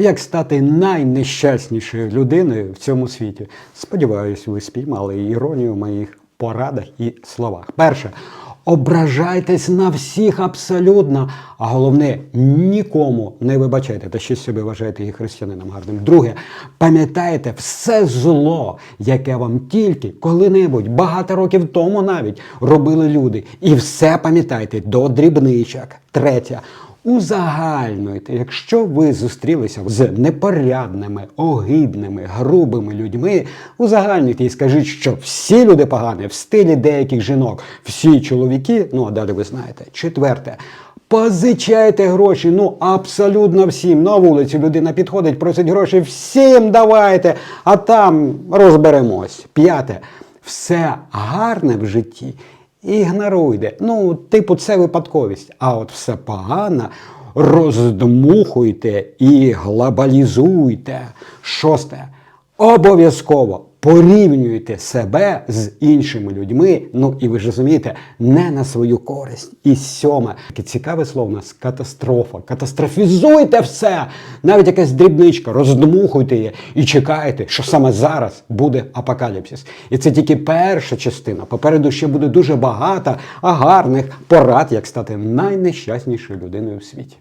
Як стати найнещаснішою людиною в цьому світі? Сподіваюсь, ви спіймали іронію в моїх порадах і словах. Перше. Ображайтесь на всіх абсолютно, а головне, нікому не вибачайте, та ще себе вважаєте і християнином гарним. Друге, пам'ятайте все зло, яке вам тільки коли-небудь, багато років тому навіть робили люди. І все пам'ятайте до дрібничок. Третє. Узагальнуйте, якщо ви зустрілися з непорядними, огидними, грубими людьми, узагальнюйте і скажіть, що всі люди погані в стилі деяких жінок, всі чоловіки, ну а далі ви знаєте. Четверте. Позичайте гроші, ну абсолютно всім. На вулиці людина підходить, просить гроші, всім давайте, а там розберемось. П'яте. Все гарне в житті ігноруйте. Ну, типу, це випадковість. А от все погано роздмухуйте і глобалізуйте. Шосте. Обов'язково порівнюйте себе з іншими людьми. Ну і ви ж розумієте, не на свою користь. І сьоме, таке цікаве слово у нас катастрофа. Катастрофізуйте все. Навіть якась дрібничка, роздмухуйте її і чекайте, що саме зараз буде апокаліпсис. І це тільки перша частина. Попереду ще буде дуже багато а гарних порад, як стати найнещаснішою людиною в світі.